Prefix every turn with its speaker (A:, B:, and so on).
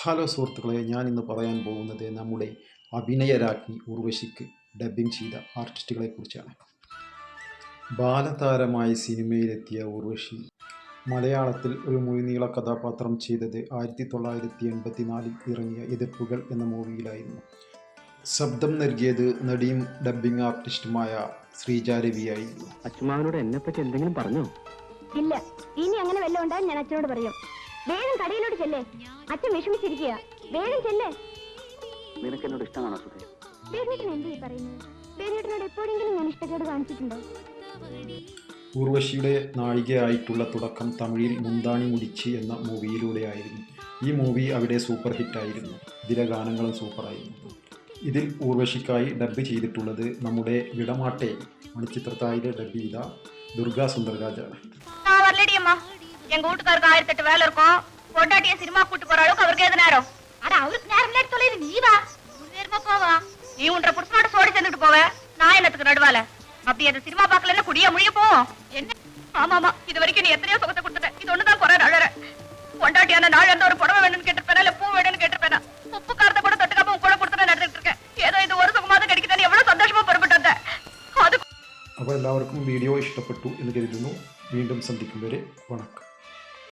A: Hello സുഹൃത്തുക്കളെ ഞാൻ ഇന്ന് പറയാൻ പോകുന്നത് നമ്മുടെ അഭിനയരാജ്ഞി ഉർവശിക്ക് ഡബ്ബിംഗ് ചെയ്ത ആർട്ടിസ്റ്റുകളെ കുറിച്ചാണ് ബാലതാരമായി സിനിമയിലെത്തിയ ഉർവശി മലയാളത്തിൽ ഒരു മുഴുനീള കഥാപാത്രം ചെയ്തത് ആയിരത്തി തൊള്ളായിരത്തി എൺപത്തി നാലിൽ ഇറങ്ങിയ എതിർപ്പുകൾ എന്ന മൂവിയിലായിരുന്നു. ശബ്ദം നൽകിയത് നടിയും ഡബ്ബിംഗ് ആർട്ടിസ്റ്റുമായ ശ്രീജ രവിയായിരുന്നു.
B: അച്ഛമാവനോട് എന്നെ പറ്റി എന്തെങ്കിലും പറഞ്ഞോ?
C: ഇല്ല ഇനി അങ്ങനെ വല്ലതും ഉണ്ടായാൽ ഞാൻ അച്ഛനോട് പറയും. വേഗം കടയിലോട്ട് ചെല്ലേ? അച്ഛൻ വിഷമിച്ചിരിക്കുക വേഗം ചെല്ലേ?
B: നിനക്ക് എന്നോട് ഇഷ്ടമാണോ സുധേ?
C: ബേബിയേട്ടൻ എന്ത് പറയുന്നത്? ബേബിയേട്ടനോട് എപ്പോഴെങ്കിലും ഞാൻ ഇഷ്ടക്കേട് കാണിച്ചിട്ടുണ്ടോ?
A: ഉർവശിയുടെ നായികയായിട്ടുള്ള തുടക്കം തമിഴിൽ മുന്താണി മുടിച്ച് എന്ന മൂവിയിലൂടെയായിരുന്നു ഈ മൂവി അവിടെ സൂപ്പർ ഹിറ്റ് ആയിരുന്നു. ഇതിലെ ഗാനങ്ങളും സൂപ്പറായിരുന്നു ഇതിൽ ഊർവശിക്കായി ഡബ് ചെയ്തിട്ടുള്ളത് നമ്മുടെ വിടമാട്ടെ മണിച്ചിത്രത്തായിലെ ഡബ് ചെയ്ത ദുർഗാ സുന്ദർരാജാണ്
D: எங்க வீட்டுக்காருக்கு ஆயிரத்தி எட்டு வேலை இருக்கும் பொண்டாட்டிய சினிமா கூட்டு போற அளவுக்கு அவருக்கு எது நேரம் அட அவருக்கு நேரம் இல்ல தொலைது நீ வா மூணு நேரமா போவா நீ உன்ற புருஷனோட சோடி சேர்ந்துட்டு போவ நான் என்னத்துக்கு நடுவால அப்படி அந்த சினிமா பாக்கலன்னா குடிய முழிய போவோம் என்ன ஆமாமா இது வரைக்கும் நீ எத்தனையோ சுகத்தை கொடுத்துட்ட இது ஒண்ணுதான் குறை அழற பொண்டாட்டியான நாள் எந்த ஒரு புடவை வேணும்னு கேட்டிருப்பேனா இல்ல பூ வேணும்னு கேட்டிருப்பேனா உப்பு காரத்தை கூட தொட்டுக்காம உன் கூட கொடுத்து நடந்துட்டு இருக்கேன் ஏதோ இது ஒரு சுகமாவது கிடைக்குதுன்னு எவ்வளவு சந்தோஷமா புறப்பட்டு வந்தேன் அது
A: അപ്പോൾ എല്ലാവർക്കും വീഡിയോ ഇഷ്ടപ്പെട്ടു എന്ന് കരുതുന്നു വീണ്ടും സന്ധിക്കും വരെ വണക്കം